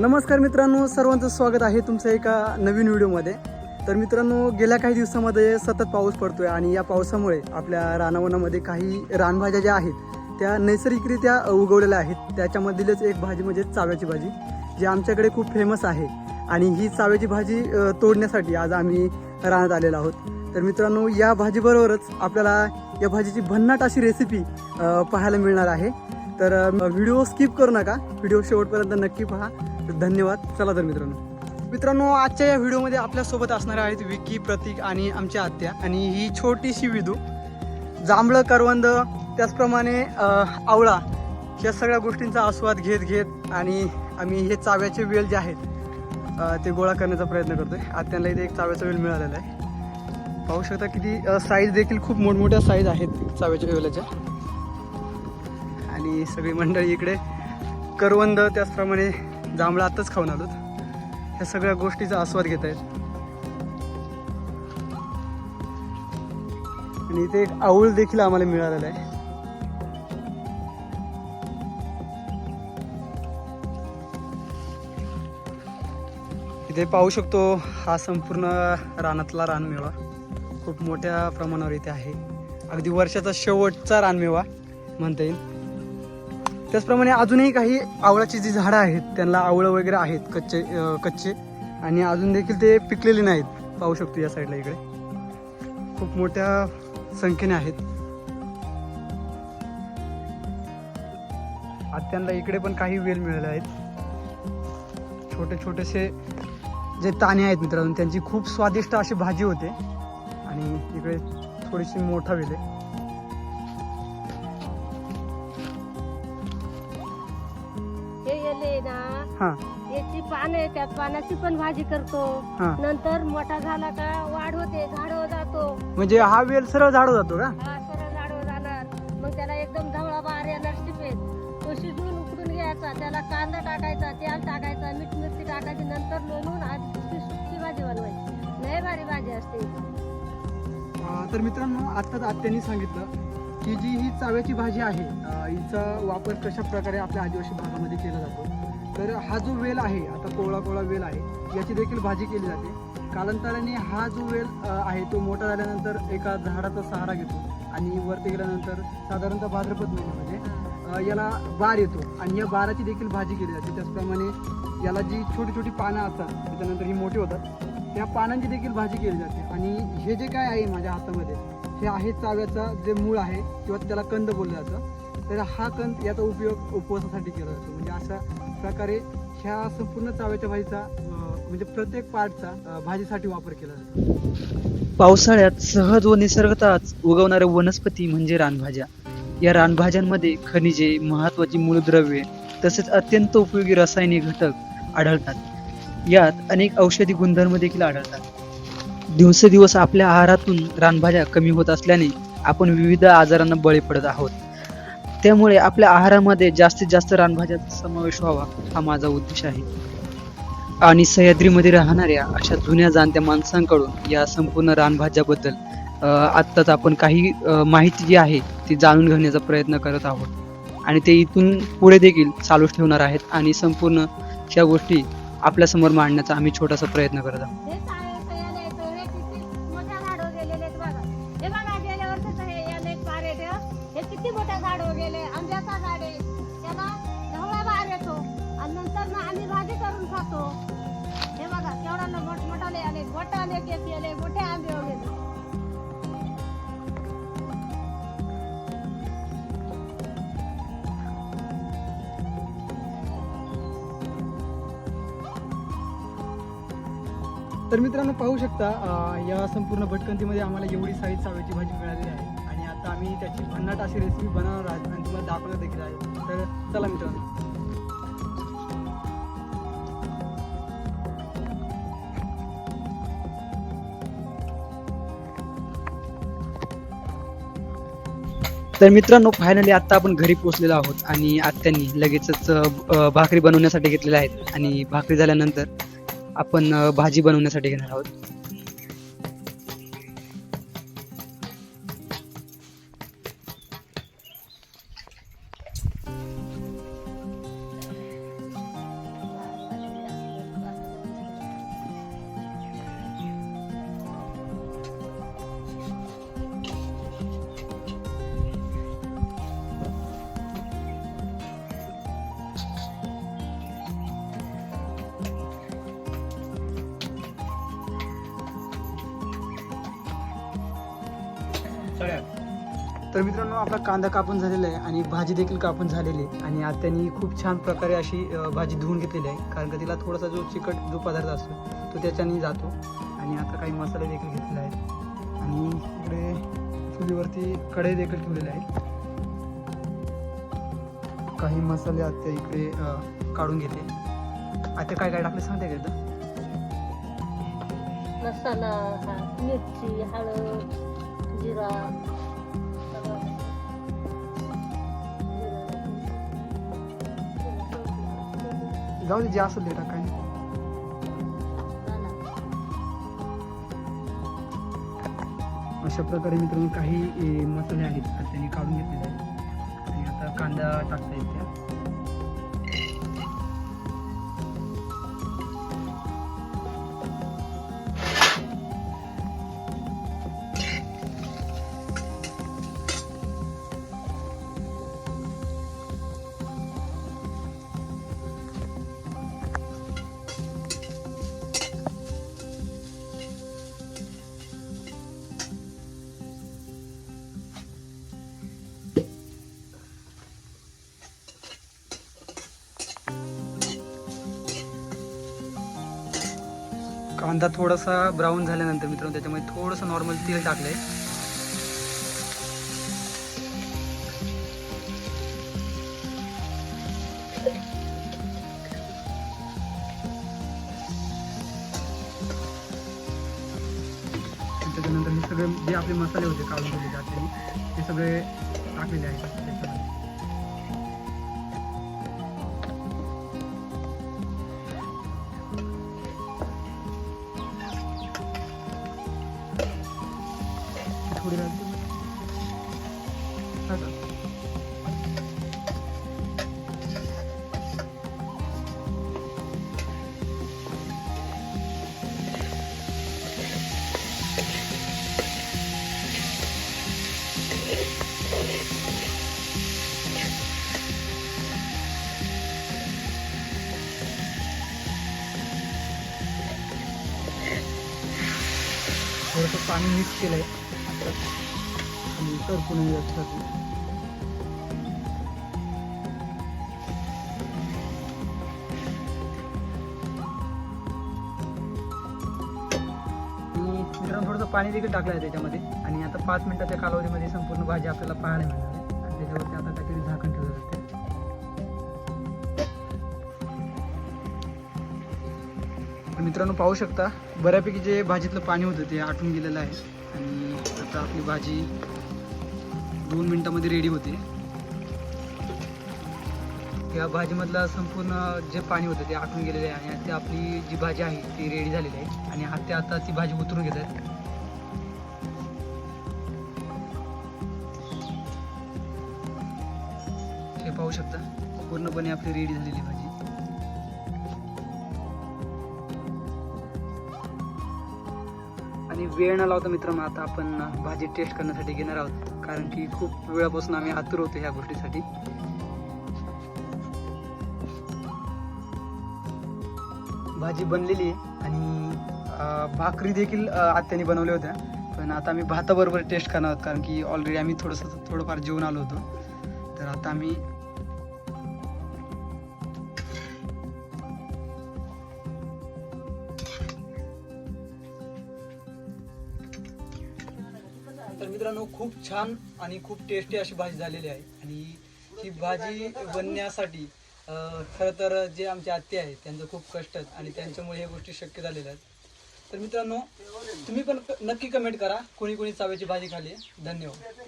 नमस्कार मित्रांनो सर्वांचं स्वागत आहे तुमचं एका नवीन व्हिडिओमध्ये. तर मित्रांनो गेल्या काही दिवसामध्ये सतत पाऊस पडतोय आणि या पावसामुळे आपल्या रानावनामध्ये काही रानभाज्या ज्या आहेत त्या नैसर्गिकरित्या उगवलेल्या आहेत. त्याच्यामधीलच एक भाजी म्हणजे चाव्याची भाजी जी आमच्याकडे खूप फेमस आहे. आणि ही चाव्याची भाजी तोडण्यासाठी आज आम्ही रानात आलेलो आहोत. तर मित्रांनो या भाजीबरोबरच आपल्याला या भाजीची भन्नाट अशी रेसिपी पाहायला मिळणार आहे. तर व्हिडिओ स्किप करू नका. व्हिडिओ शेवटपर्यंत नक्की पहा. धन्यवाद. चला तर मित्रांनो. मित्रांनो आजच्या या व्हिडिओमध्ये आपल्यासोबत असणार आहेत विकी प्रतीक आणि आमच्या आत्या. आणि ही छोटीशी विदू. जांभळं करवंद त्याचप्रमाणे आवळा या सगळ्या गोष्टींचा आस्वाद घेत घेत आणि आम्ही हे चाव्याचे वेल जे आहेत ते गोळा करण्याचा प्रयत्न करतो आहे आत्यांना इथे एक चाव्याचा वेल मिळालेला आहे. पाहू शकता किती साईज देखील खूप मोठमोठ्या साईज आहेत चाव्याच्या वेलाच्या. आणि सगळी मंडळी इकडे करवंद त्याचप्रमाणे जांभळा आताच खाऊन आलोत. ह्या सगळ्या गोष्टीचा आस्वाद घेत आहेत. आणि इथे एक आवळ देखील आम्हाला मिळालेला आहे. इथे पाहू शकतो हा संपूर्ण रानातला रानमेवा. खूप मोठ्या प्रमाणावर इथे आहे. अगदी वर्षाचा शेवटचा रानमेवा म्हणता येईल. त्याचप्रमाणे अजूनही काही आवळाची जी झाडं आहेत त्यांना आवळं वगैरे आहेत कच्चे कच्चे. आणि अजून देखील ते पिकलेले नाहीत. पाहू शकतो या साईडला इकडे. खूप मोठ्या संख्येने आहेत. आत्यांना इकडे पण काही वेल मिळाले आहेत. छोटे छोटेसे जे ताणे आहेत मित्रांनो त्यांची खूप स्वादिष्ट अशी भाजी होते. आणि इकडे थोडीशी मोठा वेल आहे. हे येले ना हां. याची पानं येतात पानाची पण भाजी करतो. हां. नंतर मोठा झाला का वाढ होते झाडव जातो. म्हणजे हा वेल सरळ झाडू जातो का? हा सरळ झाडव जाणार. मग त्याला एकदम ढवळा बाहेर येणार शिपेत. तो शिजवून उकडून घ्यायचा त्याला कांदा टाकायचा तेल टाकायचा मीठ मिरची टाकायची नंतर लोणून आज ती सुकी भाजी बनवायची. लय भारी भाजी असते. अं, तर मित्रांनो आत्ताच आत्यांनी सांगितलं की जी ही चाव्याची भाजी आहे हिचा वापर कशा प्रकारे आपल्या आदिवासी भागामध्ये केला जातो? तर हा जो वेल आहे आता कोवळा कोवळा वेल आहे याची देखील भाजी केली जाते. कालांतराने हा जो वेल आहे तो मोठा झाल्यानंतर एका झाडाचा सहारा घेतो आणि वरती गेल्यानंतर साधारणतः भाद्रपद महिन्यामध्ये याला बार येतो आणि या बाराची देखील भाजी केली जाते. त्याचप्रमाणे याला जी छोटी छोटी पानं असतात त्याच्यानंतर ही मोठी होतात त्या पानांची देखील भाजी केली जाते. आणि हे जे काय आहे माझ्या हातामध्ये हे आहे चाव्याचा जे मूळ आहे किंवा त्याला कंद बोललं जातं. तर हा कंद याचा उपयोग उपवासासाठी केला जातो. म्हणजे अशा प्रकारे ह्या संपूर्ण चाव्याच्या भाजीचा म्हणजे प्रत्येक पार्टचा भाजीसाठी वापर केला जातो. पावसाळ्यात सहज व निसर्गतःच उगवणाऱ्या वनस्पती म्हणजे रानभाज्या. या रानभाज्यांमध्ये खनिजे महत्वाची मूलद्रव्ये तसेच अत्यंत उपयोगी रासायनिक घटक आढळतात. यात अनेक औषधी गुणधर्म देखील आढळतात. दिवसेदिवस आपल्या आहारातून रानभाज्या कमी होत असल्याने आपण विविध आजारांना बळी पडत आहोत. त्यामुळे आपल्या आहारामध्ये जास्तीत जास्त रानभाज्याचा समावेश व्हावा हा माझा उद्देश आहे. आणि सह्याद्रीमध्ये राहणाऱ्या अशा जुन्या जाणत्या माणसांकडून या संपूर्ण रानभाज्याबद्दल आत्ताच आपण काही माहिती जी आहे ती जाणून घेण्याचा प्रयत्न करत आहोत. आणि ते इथून पुढे देखील चालूच ठेवणार आहेत आणि संपूर्ण ह्या गोष्टी आपल्यासमोर मांडण्याचा आम्ही छोटासा प्रयत्न करत आहोत. केस मोठे आंबे वगैरे तर मित्रांनो पाहू शकता या संपूर्ण भटकंतीमध्ये आम्हाला एवढी साईज चाव्याची भाजी मिळालेली आहे. आणि आता आम्ही त्याची भन्नाट अशी रेसिपी बनवणार आहोत आणि तुम्हाला दाखवणार देखील आहे. तर चला मित्रांनो. तर मित्रांनो फायनली आता आपण घरी पोहोचलेलो आहोत आणि आत्यांनी लगेचच भाकरी बनवण्यासाठी घेतलेल्या आहेत. आणि भाकरी झाल्यानंतर आपण भाजी बनवण्यासाठी घेणार आहोत. तर मित्रांनो आपला कांदा कापून झालेला आहे आणि भाजी देखील कापून झालेली आहे. आणि आता त्यांनी खूप छान प्रकारे अशी भाजी धुवून घेतलेली आहे. कारण का तिला थोडासा जो चिकट जो पदार्थ असतो तो त्याच्याने जातो. आणि आता काही मसाले देखील घेतलेले आहेत. आणि इकडे चुलीवरती कढई देखील ठेवलेले आहेत काही मसाले आता इकडे काढून घेते आता काय काय टाकले सांगते का मसाला मिरची हळद. जिरा. जाऊ दे जे असेल ते टाकाय अशा प्रकारे मित्रांनो काही मसाले आहेत त्यांनी काढून घेतलेले आहेत. आणि आता कांदा टाकता येते कांदा थोडासा ब्राऊन झाल्यानंतर मित्रांनो त्याच्यामध्ये थोडंसं नॉर्मल तेल टाकलंय. त्याच्यानंतर हे सगळे जे आपले मसाले होते काढून दिले जाते ते सगळे टाकलेले आहेत. थोडंसं पाणी मिक्स केलंय. आणि करपून याच्यासाठी आणि मित्रांनो थोडंसं पाणी देखील टाकलं आहे त्याच्यामध्ये. आणि आता पाच मिनिटाच्या कालावधीमध्ये संपूर्ण भाजी आपल्याला पाहायला मिळणार आहे. आणि त्याच्यावरती आता काहीतरी झाकण ठेवलं जाते तर मित्रांनो पाहू शकता बऱ्यापैकी जे भाजीतलं पाणी होतं ते आटून गेलेलं आहे. आणि आता आपली भाजी दोन मिनटामध्ये रेडी होते. या भाजीमधलं संपूर्ण जे पाणी होतं ते आटून गेलेलं आहे आणि आता आपली जी भाजी आहे ती रेडी झालेली आहे. आणि आता आता ती भाजी उतरून घेत आहेत हे पाहू शकता पूर्णपणे आपली रेडी झालेली भाजी. वेळ न लावता मित्रांनो आता आपण भाजी टेस्ट करण्यासाठी घेणार आहोत. कारण की खूप वेळापासून आम्ही आतुर होतो ह्या गोष्टीसाठी. भाजी बनलेली आहे आणि भाकरी देखील आत्याने बनवल्या होत्या. पण आता आम्ही भाताबरोबर टेस्ट करणार आहोत कारण की ऑलरेडी आम्ही थोडंसं थोडंफार जेवून आलो होतो. तर आता आम्ही तर मित्रांनो खूप छान आणि खूप टेस्टी अशी भाजी झालेली आहे. आणि ही भाजी बनण्यासाठी खरं तर जे आमचे आत्ते आहेत त्यांचं खूप कष्ट आहेत आणि त्यांच्यामुळे ह्या गोष्टी शक्य झालेल्या आहेत. तर मित्रांनो तुम्ही पण नक्की कमेंट करा कोणी कोणी चाव्याची भाजी खाली आहे. धन्यवाद.